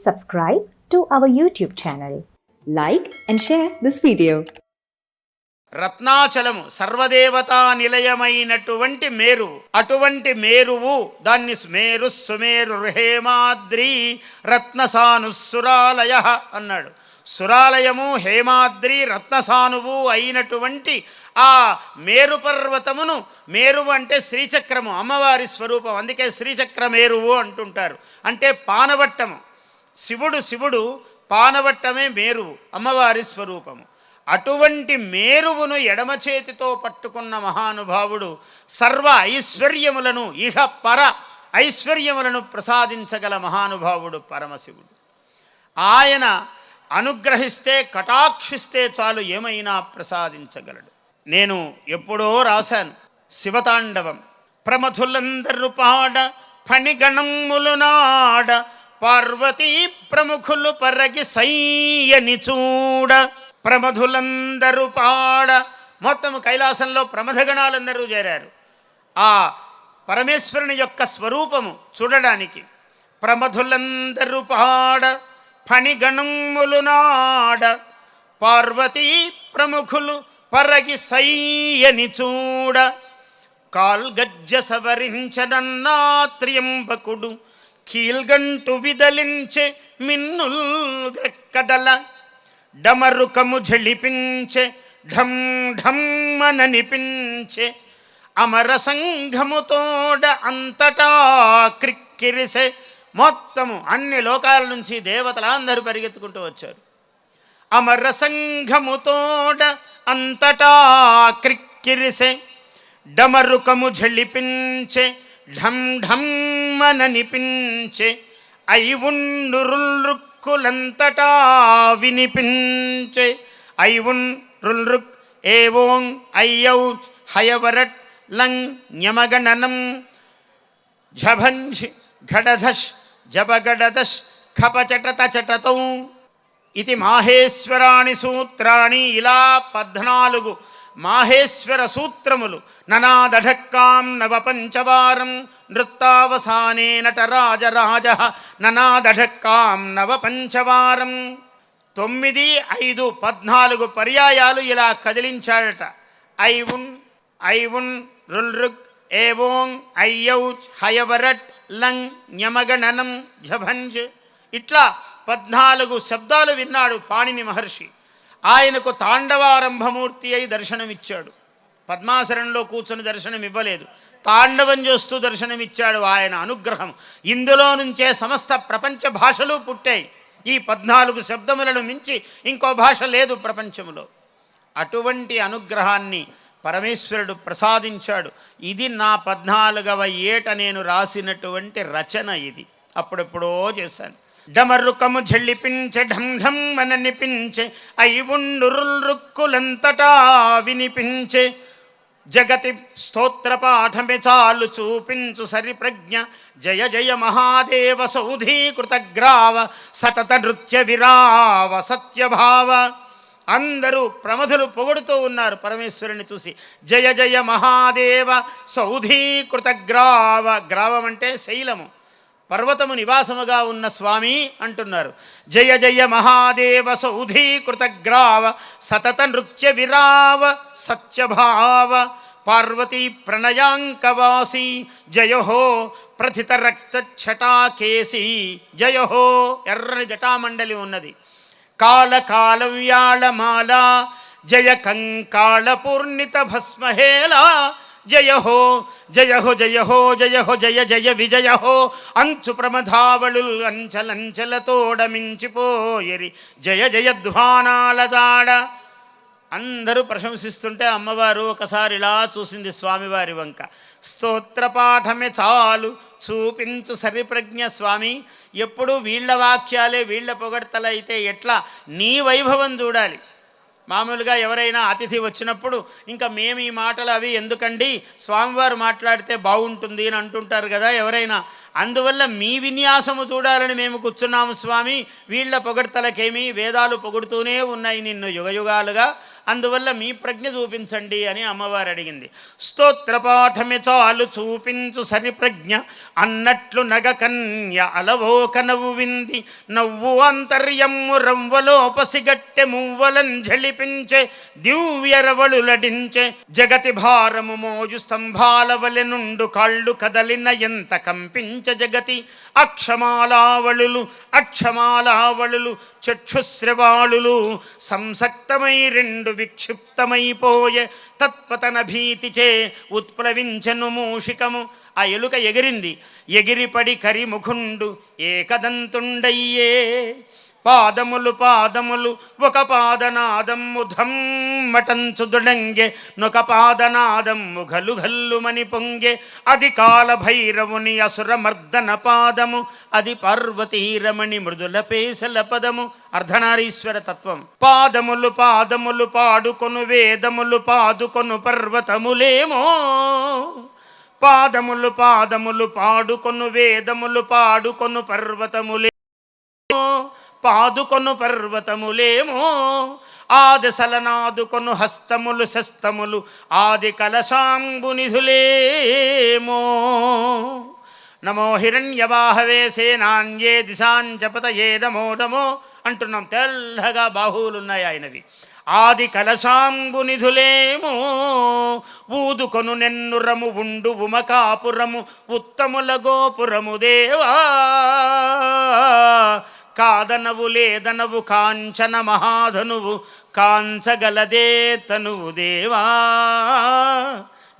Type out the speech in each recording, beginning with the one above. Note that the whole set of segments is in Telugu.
subscribe to our YouTube channel. Like and share this video. రత్నాచలము సర్వదేవతా నిలయమైనటువంటి మేరు అటువంటి మేరువు దాన్ని మేరు సుమేరు హేమాద్రి రత్నసాను సురాలయ అన్నాడు సురాలయము హేమాద్రి రత్నసానువు అయినటువంటి ఆ మేరు పర్వతమును మేరువు అంటే శ్రీచక్రము అమ్మవారి స్వరూపం అందుకే శ్రీచక్ర మేరువు అంటుంటారు అంటే పానవట్టము శివుడు శివుడు పానవట్టమే మేరువు అమ్మవారి స్వరూపము. అటువంటి మేరువును ఎడమ చేతితో పట్టుకున్న మహానుభావుడు సర్వ ఐశ్వర్యములను ఇహ పర ఐశ్వర్యములను ప్రసాదించగల మహానుభావుడు పరమశివుడు. ఆయన అనుగ్రహిస్తే కటాక్షిస్తే చాలు ఏమైనా ప్రసాదించగలడు. నేను ఎప్పుడో రాశాను శివతాండవం. ప్రమథులందరు పాడ ఫణిగణములు నాడ పార్వతీ ప్రముఖులు పరగి సయ్యని చూడ ప్రమధులందరూ పాడ. మొత్తం కైలాసంలో ప్రమథగణాలందరూ చేరారు. ఆ పరమేశ్వరుని యొక్క స్వరూపము చూడడానికి ప్రమధులందరూ పాడ ఫణిగణములు నాడ. పార్వతీ ప్రముఖులు పరగి సయ్యని చూడ కాల్గజ్జ సవరించనన్నాత్రియంబకుడు కీల్గంటు విదలించే మిన్నుల్ కదల డమరుకము ఝళిపించే ఢం ఢమ్మననిపించే అమర సంఘముతోడ అంతటా క్రిక్కిరిసే మొత్తము అన్ని లోకాల నుంచి దేవతలందరూ పరిగెత్తుకుంటూ వచ్చారు. అమర సంఘముతోడ అంతటా క్రిక్కిరిసే డమరుకము ఝళిపించే ఢం ఢం మన ఢమ్మననిపించే ఐవుండురుల్రుక్కులంతటా వినిపించే ఐవున్ రుల్రుక్ ఏవోం అయ్యౌ హయవరట్ లంగ్ న్యమగణనం ఝభంఝ్ ఘడధష్ జపగడదష్ ఖపచటతచటతౌ. ఇది మాహేశ్వరాణి సూత్రాణి ఇలా పద్నాలుగు మాహేశ్వర సూత్రములు. ననాదఢక్కాం నవపంచవారం. నృత్తావసానే నటరాజరాజ. ననాదఢక్కాం నవపంచవారం. తొమ్మిది ఐదు పద్నాలుగు పర్యాయాలు ఇలా కదిలించాడట. ఐవున్ ఐవున్ రుల్రుక్ ఏవోంగ్ అయ్యౌచ్ హయవరట్ లంగ్ న్యమగణనం ఝభంజ్. ఇట్లా పద్నాలుగు శబ్దాలు విన్నాడు పాణిని మహర్షి. ఆయనకు తాండవారంభమూర్తి అయి దర్శనమిచ్చాడు. పద్మాసనంలో కూర్చొని దర్శనం ఇవ్వలేదు తాండవం చేస్తూ దర్శనమిచ్చాడు ఆయన అనుగ్రహం. ఇందులో నుంచే సమస్త ప్రపంచ భాషలు పుట్టాయి. ఈ పద్నాలుగు శబ్దములను మించి ఇంకో భాష లేదు ప్రపంచంలో అటువంటి అనుగ్రహాన్ని పరమేశ్వరుడు ప్రసాదించాడు. ఇది నా పద్నాలుగవ ఏట నేను రాసినటువంటి రచన ఇది. అప్పుడెప్పుడో చేశాను. డమరుకము ఝళ్ళిపించె ఢం ఢం మననిపించే ఐవుండురుల్రుక్కులంతటా వినిపించే. జగతి స్తోత్ర పాఠమే చాలు చూపించు సరి ప్రజ్ఞ జయ జయ మహాదేవ సౌధీకృతగ్రావ సతత నృత్య విరావ సత్యభావ. అందరూ ప్రమధులు పొగుడుతూ ఉన్నారు పరమేశ్వరుని చూసి. జయ జయ మహాదేవ సౌధీకృత గ్రావ గ్రావం అంటే శైలము. పర్వతము నివాసముగా ఉన్న స్వామి అంటున్నారు. జయ జయ మహాదేవ సౌధీకృతగ్రావ సతత నృత్య విరావ సత్యభావ పార్వతీ ప్రణయాంకవాసి జయహో ప్రథిత రక్త ఛటాకేసి జయహో ఎర్రని జటామండలి ఉన్నది. కాల కాలవ్యాళమాల జయ కంకాళ పూర్ణిత భస్మహేళ జయ హో జయ హో జయ హో జయ హో జయ జయ విజయ హో అంచు ప్రమధావళు అంచలంచలతోడమించిపోయరి జయ జయధ్వానాల జాడ. అందరూ ప్రశంసిస్తుంటే అమ్మవారు ఒకసారి ఇలా చూసింది స్వామివారి వంక. స్తోత్ర పాఠమే చాలు చూపించు సరిప్రజ్ఞ స్వామి. ఎప్పుడు వీళ్ళ వాక్యాలే వీళ్ళ పొగడ్తలైతే ఎట్లా? నీ వైభవం చూడాలి. మామూలుగా ఎవరైనా అతిథి వచ్చినప్పుడు ఇంకా మేము ఈ మాటలు అవి ఎందుకండి? స్వామివారు మాట్లాడితే బాగుంటుంది అని అంటుంటారు కదా ఎవరైనా. అందువల్ల మీ విన్యాసము చూడాలని మేము కూర్చున్నాము స్వామి. వీళ్ళ పొగడ్తలకేమి వేదాలు పొగుడుతూనే ఉన్నాయి నిన్ను యుగయుగాలుగా. అందువల్ల మీ ప్రజ్ఞ చూపించండి అని అమ్మవారు అడిగింది. స్తోత్ర చాలు చూపించు సరి ప్రజ్ఞ అన్నట్లు నగ కన్య అలవోక నవ్వు వింది నవ్వు అంతర్యమ్ము రవ్వలో పసిగట్టె మువ్వలం జళిపించే దివ్యరవళులడించే జగతి భారము మోజు స్తంభాల వలె నుండు కాళ్ళు కదలిన ఎంత కంపించ జగతి. అక్షమాలావళులు అక్షమాలావళులు చక్షుశ్రవాళులు సంసక్తమై రెండు విక్షిప్తమైపోయే తత్పతన భీతిచే ఉత్ప్లవించను మూషికము. ఆ ఎలుక ఎగిరింది. ఎగిరిపడి కరిముఖుండు ఏకదంతుండయ్యే. పాదములు పాదములు ఒక పాదనాదమ్ము ధమ్మటంచుదుడంగె నొక పాదనాదమ్ము గలు గల్లుమని పొంగే. అది కాల భైరవుని అసుర మర్దన పాదము అది పార్వతీరమణి మృదుల పేసల పదము. అర్ధనారీశ్వర తత్వం. పాదములు పాదములు పాడుకొను వేదములు పాదుకొను పర్వతములేమో. పాదములు పాదములు పాడుకొను వేదములు పాడుకొను పర్వతములే పాదుకొను పర్వతములేమో ఆదిశలనాదుకొను హస్తములు శస్తములు ఆది కలశాంబునిధులేమో నమో హిరణ్యవాహవే సేనాన్యే దిశాంచపతయే నమో నమో అంటున్నాం. తెల్లగా బాహువులున్నాయి ఆయనవి. ఆది కలశాంబునిధులేమో ఊదుకొను నెన్నురము ఉండు ఉమకాపురము ఉత్తముల గోపురము దేవా. కాదనవు లేదనవు కాంచన మహాధనువు కాంచగలదే తనువు దేవా.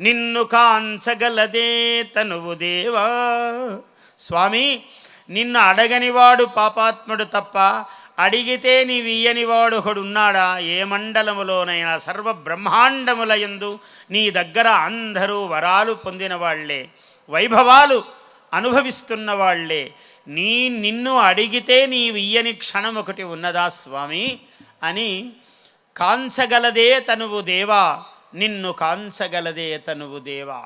నిన్ను కాంచగలదే తనువు దేవా. స్వామి నిన్ను అడగనివాడు పాపాత్ముడు తప్ప అడిగితే నీవియ్యనివాడు ఒకడున్నాడా? ఏ మండలములోనైనా సర్వ బ్రహ్మాండముల యందు నీ దగ్గర అందరూ వరాలు పొందిన వాళ్ళే వైభవాలు అనుభవిస్తున్న వాళ్ళే నీ నిన్ను అడిగితే నీ వియ్యని క్షణం ఒకటి ఉన్నదా స్వామి? అని కాంచగలదే తనువు దేవా నిన్ను కాంచగలదే తనువు దేవా.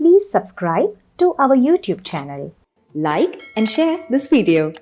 Please subscribe to our YouTube channel like and share this video